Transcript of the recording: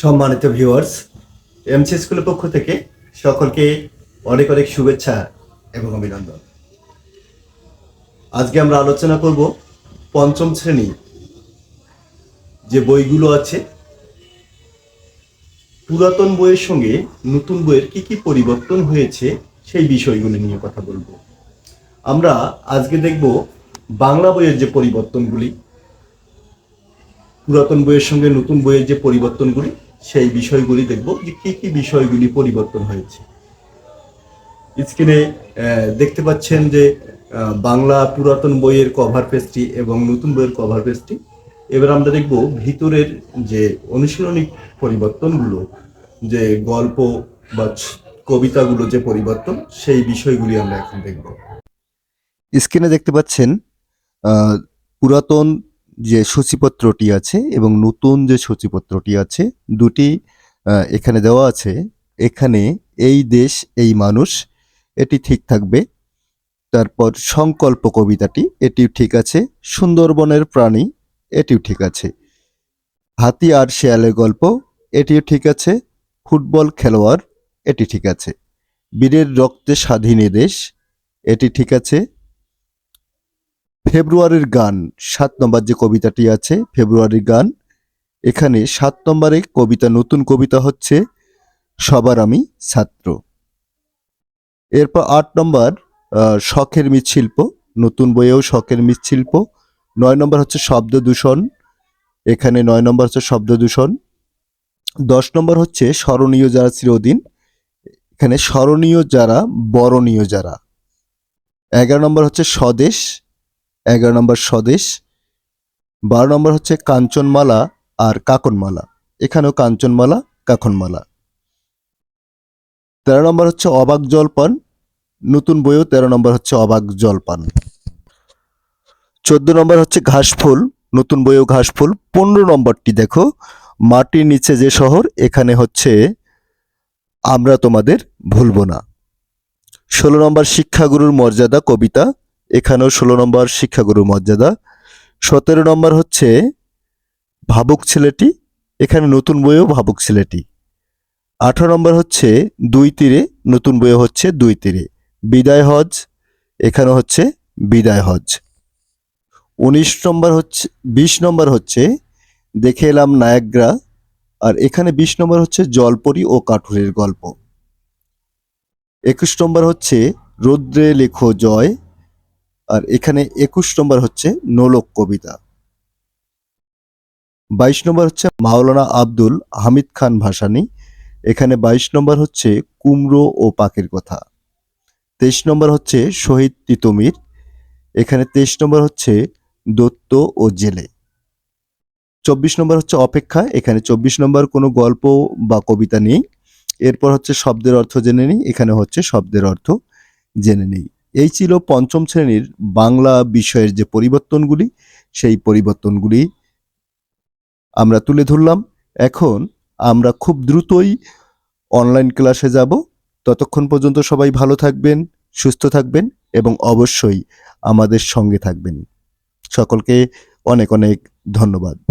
সম্মানিত viewers MC স্কুলের পক্ষ থেকে সকলকে অনেক অনেক শুভেচ্ছা এবং অভিনন্দন। আজকে আমরা আলোচনা করব পঞ্চম শ্রেণি যে বইগুলো আছে, পুরাতন বইয়ের সঙ্গে নতুন বইয়ের কি কি পরিবর্তন হয়েছে সেই বিষয়গুলি নিয়ে কথা বলব। আমরা আজকে দেখব বাংলা বইয়ের যে পরিবর্তনগুলি, পুরাতন বইয়ের সঙ্গে নতুন বইয়ের যে পরিবর্তনগুলি সেই বিষয়গুলি দেখব যে কি কি বিষয়গুলি পরিবর্তন হয়েছে। স্ক্রিনে দেখতে পাচ্ছেন যে বাংলা পুরাতন বইয়ের কভার পেজটি এবং নতুন বইয়ের কভার পেজটি এবার আমরা দেখব ভিতরের যে অনুশীলনী পরিবর্তনগুলো, যে গল্প বা কবিতাগুলো যে পরিবর্তন, সেই বিষয়গুলি আমরা এখন দেখব। স্ক্রিনে দেখতে পাচ্ছেন পুরাতন যে সূচিপত্রটি আছে এবং নতুন যে সূচিপত্রটি আছে, দুটি এখানে দেওয়া আছে, এখানে এই দেশ, এই মানুষ, এটি ঠিক থাকবে। তারপর সংকল্প কবিতাটি, এটিও ঠিক আছে। সুন্দরবনের প্রাণী, এটিও ঠিক আছে। হাতি আর শেয়ালের গল্প, এটিও ঠিক আছে। ফুটবল খেলোয়াড়, এটি ঠিক আছে। বীরের রক্তে স্বাধীন দেশ, এটি ঠিক আছে। ফেব্রুয়ারির গান, সাত নম্বর যে কবিতাটি আছে, ফেব্রুয়ারির গান, এখানে সাত নম্বরে কবিতা, নতুন কবিতা হচ্ছে, সবার আমি ছাত্র। এরপর আট নম্বর শখের মৃৎশিল্প, নতুন বইয়েও শখের মৃৎশিল্প। নয় নম্বর হচ্ছে শব্দ দূষণ, এখানে নয় নম্বর হচ্ছে শব্দ দূষণ। দশ নম্বর হচ্ছে স্মরণীয় যারা চিরদিন, এখানে স্মরণীয় যারা, বরণীয় যারা। এগারো নম্বর হচ্ছে স্বদেশ এগারো নম্বর স্বদেশ, বারো নম্বর হচ্ছে কাঞ্চনমালা আর কাকনমালা। এখানেও কাঞ্চনমালা, কাকনমালা। তেরো নম্বর হচ্ছে অবাক জলপান, নতুন বইও তেরো নম্বর হচ্ছে অবাক জলপান। চোদ্দ নম্বর হচ্ছে ঘাসফুল নতুন বইও ঘাসফুল পনেরো নম্বরটি দেখো, মাটির নিচে যে শহর, এখানে হচ্ছে আমরা তোমাদের ভুলবো না। ষোলো নম্বর শিক্ষাগুরুর মর্যাদা কবিতা এখানেও ষোলো নম্বর শিক্ষাগুরু মর্যাদা। সতেরো নম্বর হচ্ছে ভাবুক ছেলেটি, এখানে নতুন বইও ভাবুক ছেলেটি। আঠারো নম্বর হচ্ছে দুই তীরে, নতুন বইও হচ্ছে দুই তীরে। বিদায় হজ এখানে হচ্ছে বিদায় হজ। উনিশ নম্বর হচ্ছে, বিশ নম্বর হচ্ছে দেখে এলাম নায়াগ্রা, আর এখানে বিশ নম্বর হচ্ছে জলপরি ও কাঠুরের গল্প। একুশ নম্বর হচ্ছে রৌদ্রে লেখো জয় আর এখানে একুশ নম্বর হচ্ছে নোলক কবিতা। বাইশ নম্বর হচ্ছে মাওলানা আব্দুল হামিদ খান ভাসানী। এখানে বাইশ নম্বর হচ্ছে কুমড়ো ও পাখির কথা। তেইশ নম্বর হচ্ছে শহীদ তিতমির। এখানে তেইশ নম্বর হচ্ছে দত্ত ও জেলে। চব্বিশ নম্বর হচ্ছে অপেক্ষা। এখানে চব্বিশ নম্বর কোনো গল্প বা কবিতা নেই। এরপর হচ্ছে শব্দের অর্থ জেনে নিই। এখানে হচ্ছে শব্দের অর্থ জেনে নিই। এই ছিল পঞ্চম শ্রেণির বাংলা বিষয়ের যে পরিবর্তনগুলি, সেই পরিবর্তনগুলি আমরা তুলে ধরলাম। এখন আমরা খুব দ্রুতই অনলাইন ক্লাসে যাব। ততক্ষণ পর্যন্ত সবাই ভালো থাকবেন, সুস্থ থাকবেন এবং অবশ্যই আমাদের সঙ্গে থাকবেন। সকলকে অনেক অনেক ধন্যবাদ।